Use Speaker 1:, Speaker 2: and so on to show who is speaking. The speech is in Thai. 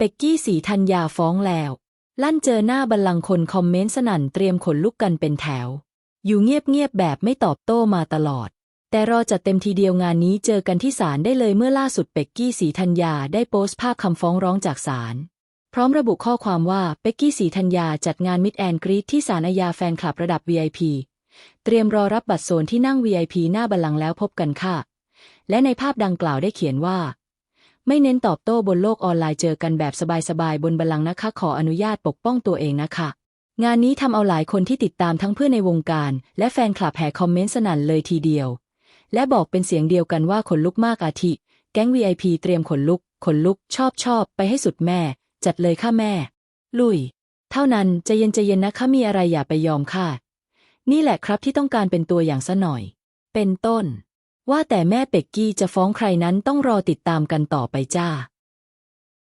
Speaker 1: เป็กกี้สีธัญญาฟ้องแล้ว ลั่นเจอหน้าบัลลังก์คนคอมเมนต์สนั่นเตรียมขนลุกกันเป็นแถว อยู่เงียบๆแบบไม่ตอบโต้มาตลอด แต่รอจัดเต็มทีเดียวงานนี้เจอกันที่ศาลได้เลยเมื่อล่าสุดเป็กกี้สีธัญญาได้โพสต์ภาพคำฟ้องร้องจากศาลพร้อมระบุข้อความว่าเป็กกี้สีธัญญาจัดงานมิดแอนกรีดที่ศาลอาญาแฟนคลับระดับ VIP เตรียมรอรับบัตรโซนที่นั่ง VIP หน้าบัลลังก์แล้วพบกันค่ะ และในภาพดังกล่าวได้เขียนว่า ไม่เน้นตอบโต้บนโลกออนไลน์เจอกันแบบสบายๆบนบัลลังก์นะคะ ขออนุญาตปกป้องตัวเองนะคะ งานนี้ทำเอาหลายคนที่ติดตามทั้งเพื่อนในวงการ และแฟนคลับแห่คอมเมนต์สนั่นเลยทีเดียว และบอกเป็นเสียงเดียวกันว่าขนลุกมากอาทิ แก๊ง VIP เตรียมขนลุก ขนลุก ชอบชอบไปให้สุดแม่ จัดเลยค่ะแม่ ลุย เท่านั้นใจเย็นใจเย็นนะคะมีอะไรอย่าไปยอมค่ะ นี่แหละครับที่ต้องการเป็นตัวอย่างซะหน่อย เป็นต้น ว่าแต่แม่เป็กกี้จะฟ้องใครนั้นต้องรอติดตามกันต่อไปจ้า